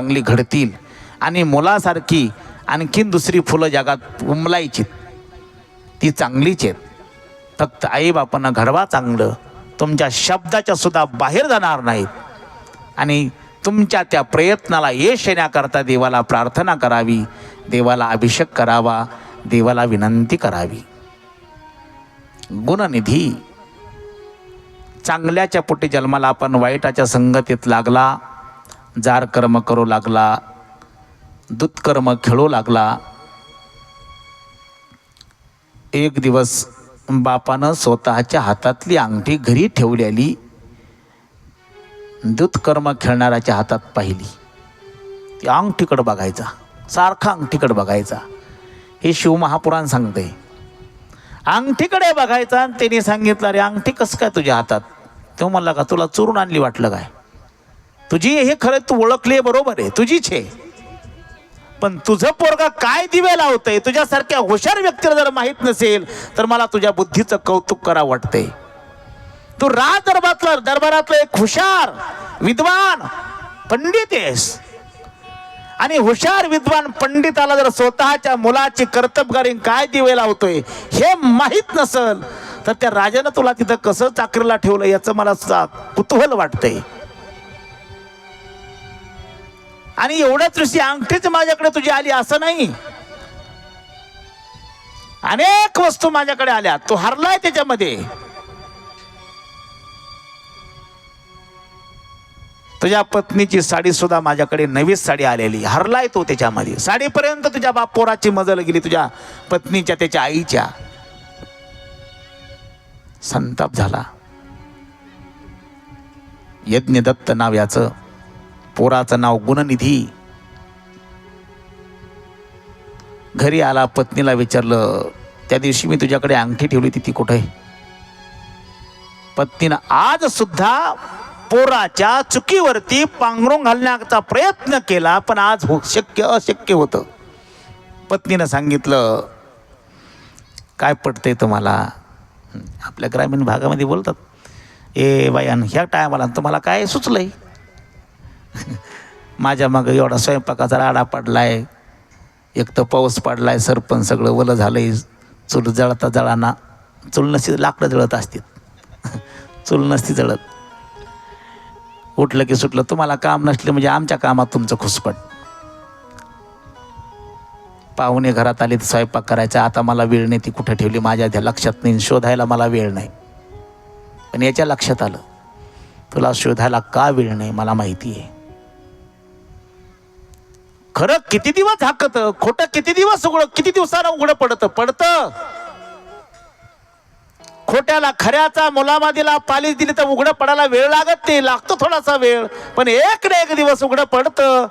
चांगली घडतील. आणि मुलासारखी आणखीन दुसरी फुलं जगात उमलायची. ती चांगलीच आहेत. फक्त आईबापांना घडवा चांगलं. तुमच्या शब्दाच्या सुद्धा बाहेर जाणार नाहीत. आणि तुमच्या त्या प्रयत्नाला यश येण्याकरता देवाला प्रार्थना करावी. देवाला अभिषेक करावा. देवाला विनंती करावी. गुणनिधी. चांगल्याच्या पोटी जन्माला आपण वाईटाच्या संगतीत लागला. जार कर्म करू लागला दुष्कर्म खेळू लागला. एक दिवस बापानं स्वतःच्या हातातली अंगठी घरी ठेवलेली दुष्कर्म खेळणाऱ्याच्या हातात पाहिली. ती अंगठीकडं बघायचा सारखा अंगठीकडं बघायचा. हे शिवमहापुराण सांगते अंगठीकडे बघायचा आणि त्यांनी सांगितलं अरे अंगठी कसं काय तुझ्या हातात? तो म्हणला का तुला चोरून आणली वाटलं काय? तुझी हे खरं तू ओळखली बरोबर आहे तुझीच आहे. पण तुझं पोरगा काय दिवे लावतंय तुझ्यासारख्या हुशार व्यक्तीला जर माहीत नसेल तर मला तुझ्या बुद्धीचं कौतुक करा वाटतंय. तू राज दरबारातला दरबारातलं एक हुशार विद्वान पंडित आहेस. आणि हुशार विद्वान पंडिताला जर स्वतःच्या मुलाची कर्तबगारी काय दिवे लावतोय हे माहीत नसल तर त्या राजानं तुला तिथं कसं चाकरीला ठेवलं याचं मला सुद्धा कुतूहल वाटतंय. आणि एवढ्याच दृष्टी अंगठीच माझ्याकडे तुझी आली असं नाही. अनेक वस्तू माझ्याकडे आल्या. तू हरलाय त्याच्यामध्ये. तुझ्या पत्नीची साडी सुद्धा माझ्याकडे नवीच साडी आलेली. हरलाय तो त्याच्यामध्ये. साडीपर्यंत तुझ्या बापोराची मजल गेली तुझ्या पत्नीच्या त्याच्या आईच्या. संताप झाला. यज्ञदत्त नाव याचं पोराचं नाव गुणनिधी. घरी आला पत्नीला विचारलं त्या दिवशी मी तुझ्याकडे अंगठी ठेवली ती ती कुठे? पत्नीनं आज सुद्धा पोराच्या चुकीवरती पांघरून घालण्याचा प्रयत्न केला पण आज हो शक्य अशक्य होतं. पत्नीनं सांगितलं काय पटतंय तुम्हाला? आपल्या ग्रामीण भागामध्ये बोलतात. ए बाई ह्या टायमाला तुम्हाला काय सुचलंय? माझ्या मागं एवढा स्वयंपाकाचा राडा पडला आहे एक तर पाऊस पडला आहे सरपण सगळं वलं आहे चूल जळता जळाना. चूल नसती लाकडं जळत असतील. चूल नसती जळत. उठलं की सुटलं. तुम्हाला काम नसले म्हणजे आमच्या कामात तुमचं खुसपट. पाहुणे घरात आले तर स्वयंपाक करायचा. आता मला वेळ नाही ती कुठं ठेवली? माझ्या त्या लक्षात नाही शोधायला मला वेळ नाही. पण याच्या लक्षात आलं. तुला शोधायला का वेळ नाही? मला माहिती आहे. खरं किती दिवस झाकत? खोटं किती दिवस उघड? किती दिवसानं उघडं पडतं? पडतं. खोट्याला खऱ्याचा मुलामादीला पालीस दिली तर उघडं पडायला वेळ लागत नाही. लागतो थोडासा वेळ. पण एक ना एक दिवस उघडं पडतं.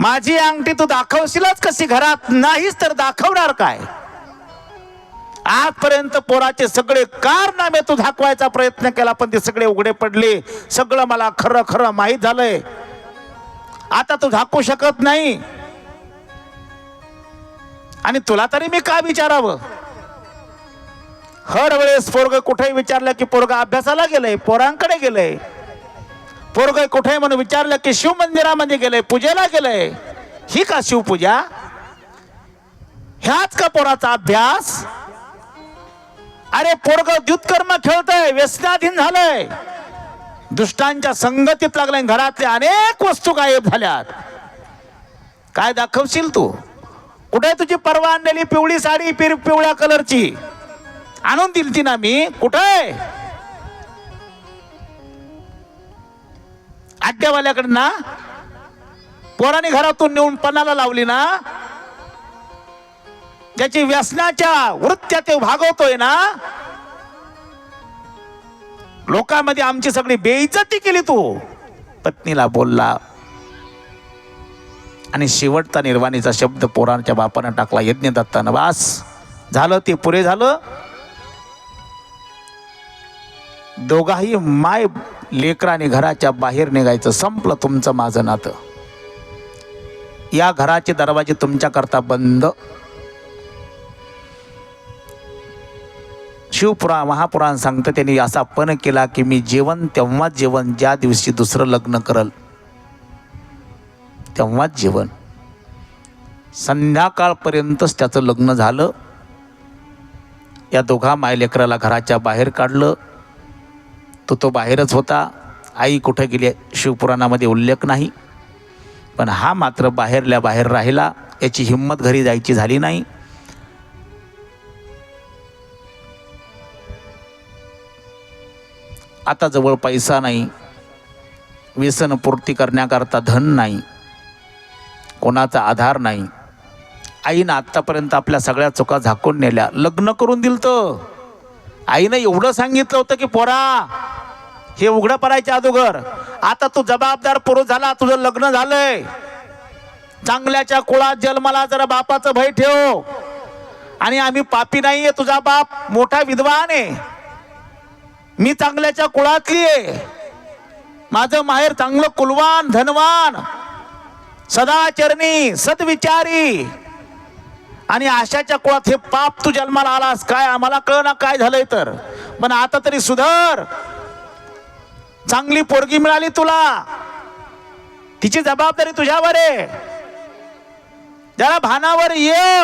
माझी अंगठी तू दाखवशीलच कशी घरात? नाहीच तर दाखवणार काय? आजपर्यंत पोराचे सगळे कारनामे तू दाखवायचा प्रयत्न केला पण ते सगळे उघडे पडले. सगळं मला खरं खरं माहीत झालंय. आता तू झाकू शकत नाही. आणि तुला तरी मी का विचारावं? हर वेळेस पोरग कुठेही विचारलं की पोरग अभ्यासाला गेलंय पोरांकडे गेलंय. पोरग कुठे म्हणून विचारलं की शिव मंदिरामध्ये गेलंय पूजेला गेलंय. ही का शिवपूजा? ह्याच का पोराचा अभ्यास? अरे पोरग द्युतकर्म खेळतय व्यसनाधीन झालंय. दुष्टांच्या संगतीत लागल्या. घरातल्या अनेक वस्तू गायब झाल्यात. काय दाखवशील तू? कुठे तुझी परवा आणलेली पिवळी साडी पिर पिवळ्या कलरची? आणून दिली ती ना मी. कुठे? आड्यावाल्याकडे ना. पोराने घरातून नेऊन पणाला लावली ना. त्याची व्यसनाच्या वृत्त्या ते भागवतोय ना. लोकांमध्ये आमची सगळी बेइज्जती केली तू. पत्नीला बोलला आणि शेवटचा निर्वाणीचा शब्द पोरांच्या बापानं टाकला यज्ञ दत्तानं. वास झालं ते पुरे झालं. दोघाही माय लेकराने घराच्या बाहेर निघायचं संपलं तुमचं माझं नातं. या घराचे दरवाजे तुमच्याकरता बंद. शिवपुरा महापुराण सांगतं त्यांनी असा पण केला की मी जेवण तेव्हाच जेवण ज्या दिवशी दुसरं लग्न करल. तेव्हाच जेवण. संध्याकाळपर्यंतच त्याचं लग्न झालं. या दोघा मायलेकराला घराच्या बाहेर काढलं. तो तो बाहेरच होता. आई कुठे गेली शिवपुराणामध्ये उल्लेख नाही. पण हा मात्र बाहेरल्या बाहेर राहिला. याची हिंमत घरी जायची झाली नाही. आता जवळ पैसा नाही. व्यसनपूर्ती करण्याकरता धन नाही. कोणाचा आधार नाही. आईनं आत्तापर्यंत आपल्या सगळ्या चुका झाकून नेल्या. लग्न करून दिलं तर आईनं एवढं सांगितलं होतं की पोरा हे उघडं पडायच्या अगोदर. आता तू जबाबदार पुरुष झाला तुझं लग्न झालंय. चांगल्याच्या कुळात जन्माला जरा बापाचं भय ठेव. आणि आम्ही पापी नाहीये तुझा बाप. मोठा विद्वान आहे. मी चांगल्याच्या कुळातली आहे. माझं माहेर चांगलं कुलवान धनवान सदाचरणी सद्विचारी. आणि आशाच्या कुळात हे पाप तू जन्माला आलास काय आम्हाला कळ ना काय झालंय तर? पण आता तरी सुधर. चांगली पोरगी मिळाली तुला. तिची जबाबदारी तुझ्यावर आहे. जरा भानावर ये.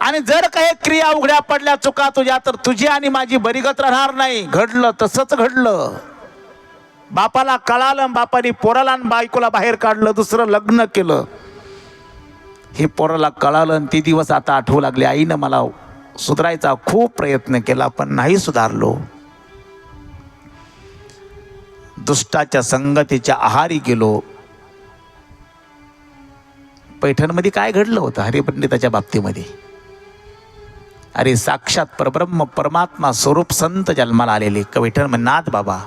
आणि जर काही क्रिया उघड्या पडल्या चुका तुझ्या तर तुझी आणि माझी बरीगत राहणार नाही. घडलं तसंच घडलं. बापाला कळालं बापाने पोराला आणि बायकोला बाहेर काढलं दुसरं लग्न केलं. हे पोराला कळालं आणि ते दिवस आता आठवू लागले. आईनं मला सुधारायचा खूप प्रयत्न केला पण नाही सुधारलो. दुष्टाच्या संगतीच्या आहारी गेलो. पैठणमध्ये काय घडलं होतं? हरिपंडिताच्या बाबतीमध्ये. अरे साक्षात परब्रह्म परमात्मा स्वरूप संत जन्माला आलेले. पैठण नाथ बाबा.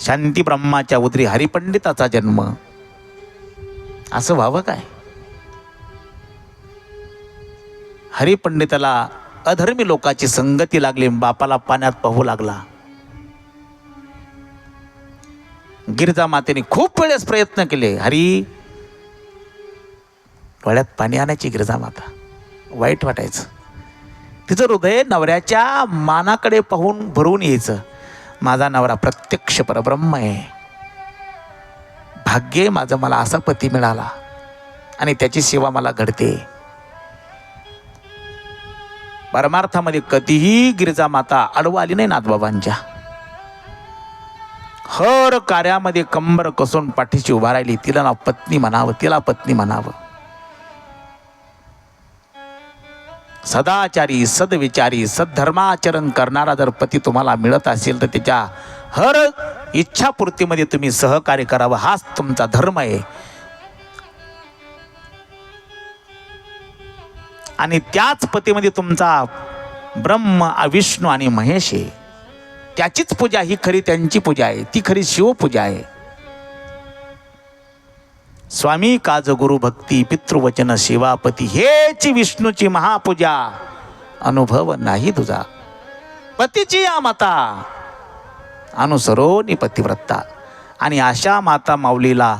शांती ब्रह्माच्या उदरी हरिपंडिताचा जन्म. असं व्हावं काय? हरिपंडिताला अधर्मी लोकाची संगती लागली बापाला पाण्यात पाहू लागला. गिरजा मातेने खूप वेळेस प्रयत्न केले हरी डोळ्यात पाणी आणायची गिरजा माता. वाईट वाटायचं. तिचं हृदय नवऱ्याच्या मानाकडे पाहून भरून यायचं. माझा नवरा प्रत्यक्ष परब्रह्म आहे. भाग्य माझं मला असा पती मिळाला आणि त्याची सेवा मला घडते. परमार्थामध्ये कधीही गिरजा माता अडवा आली नाही नाथबाबांच्या. हर कार्यामध्ये कंबर कसून पाठीशी उभा राहिली तिला ना पत्नी म्हणावं तिला पत्नी म्हणावं. सदाचारी सदविचारी सद्धर्माचरण करणारा जर पती तुम्हाला मिळत असेल तर त्याच्या हर इच्छापूर्तीमध्ये तुम्ही सहकार्य करावं. हाच तुमचा धर्म आहे. आणि त्याच पतीमध्ये तुमचा ब्रह्म विष्णू आणि महेश आहे. त्याचीच पूजा ही खरी त्यांची पूजा आहे. ती खरी शिवपूजा आहे. स्वामी काज गुरु भक्ती पितृवचन सेवापती हेची विष्णूची महापूजा. अनुभव नाही तुझा. पतीची या माता. अनुसरोनी पतिव्रता. आणि अशा माता माऊलीला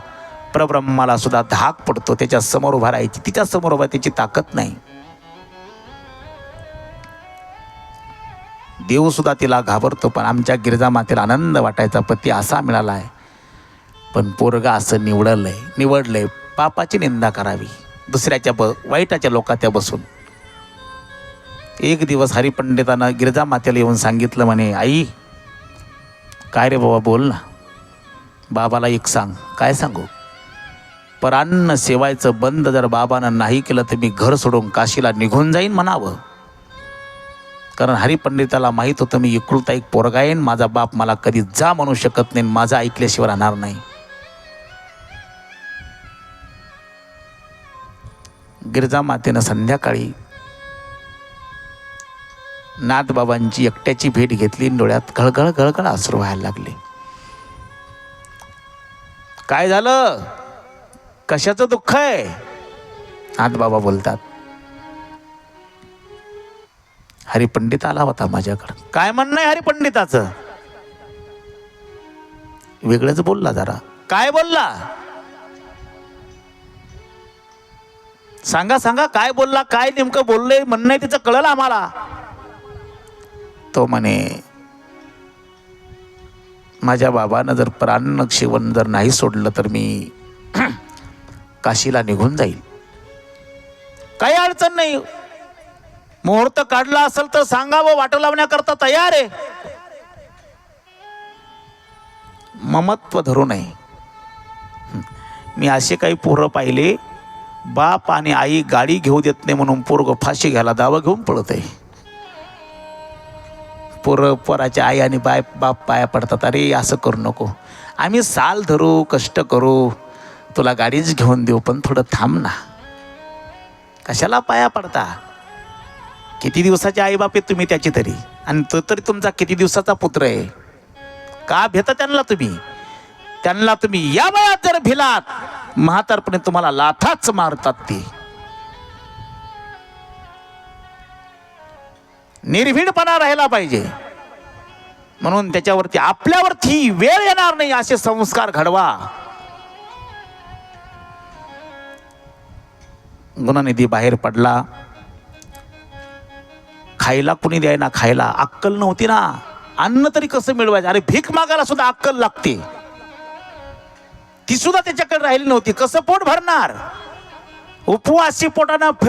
प्रब्रह्माला सुद्धा धाक पडतो. त्याच्यासमोर उभा राहायची तिच्या समोर उभा त्याची ताकद नाही. देव सुद्धा तिला घाबरतो पण आमच्या गिरजा मातेला आनंद वाटायचा. पती असा मिळाला आहे पण पोरगा असं निवडलं आहे निवडलं निवडलंय. पापाची निंदा करावी. दुसऱ्याच्या ब वाईटाच्या लोकात्या बसून. एक दिवस हरिपंडितानं गिरजा मातेला येऊन सांगितलं म्हणे आई काय रे बाबा बोल ना. बाबाला एक सांग. काय सांगू? परान्न सेवायचं बंद जर बाबानं नाही केलं तर मी घर सोडून काशीला निघून जाईन म्हणावं. कारण हरिपंडिताला माहीत होतं मी एकुलता एक पोरगा येईन. माझा बाप मला कधी जा म्हणू शकत नाही माझा ऐकल्याशिवाय राहणार नाही. गिरजा मातेनं संध्याकाळी नाथबाबांची एकट्याची भेट घेतली डोळ्यात घळघळ घळघळ आसरू व्हायला लागले. काय झालं? कशाचं दुःख आहे? नाथबाबा बोलतात. हरिपंडित आला होता माझ्याकडं. काय म्हणणं आहे हरिपंडिताचं? वेगळंच बोलला जरा. काय बोलला? सांगा सांगा काय बोलला काय नेमकं बोललंय म्हणणं आहे तिचं कळलं आम्हाला? तो म्हणे माझ्या बाबानं जर प्राण जर नाही सोडलं तर मी काशीला निघून जाईल. काही अडचण नाही. मुहूर्त काढला असेल तर सांगावं वाट लावण्याकरता तयार आहे. ममत्व धरू नये मी असे काही पोरं पाहिले बाप आणि आई गाडी घेऊ देत नाही म्हणून पोरग फाशी घ्यायला दावा घेऊन पळत आहे पोरं पोराच्या आई आणि बाय बाप पाया पडतात. अरे असं करू नको. आम्ही साल धरू कष्ट करू. तुला गाडीच घेऊन देऊ पण थोडं थांब ना. कशाला पाया पडता? किती दिवसाचे आईबाप आहेत तुम्ही त्याची तरी? आणि तो तरी तुमचा किती दिवसाचा पुत्र आहे? का भेता त्यांना तुम्ही? त्यांना तुम्ही या वयात जर भिलात म्हातारपणे तुम्हाला लाथाच मारतात ते. निर्भीडपणा राहिला पाहिजे. म्हणून त्याच्यावरती आपल्यावरती वेळ येणार नाही असे संस्कार घडवा. गुणनिधी बाहेर पडला. खायला कुणी द्यायना खायला अक्कल नव्हती ना. अन्न तरी कसं मिळवायचं? अरे भीक मागायला सुद्धा अक्कल लागते. ती सुद्धा त्याच्याकडे राहिली नव्हती. कसं पोट भरणार? उपवासी पोटानं फिर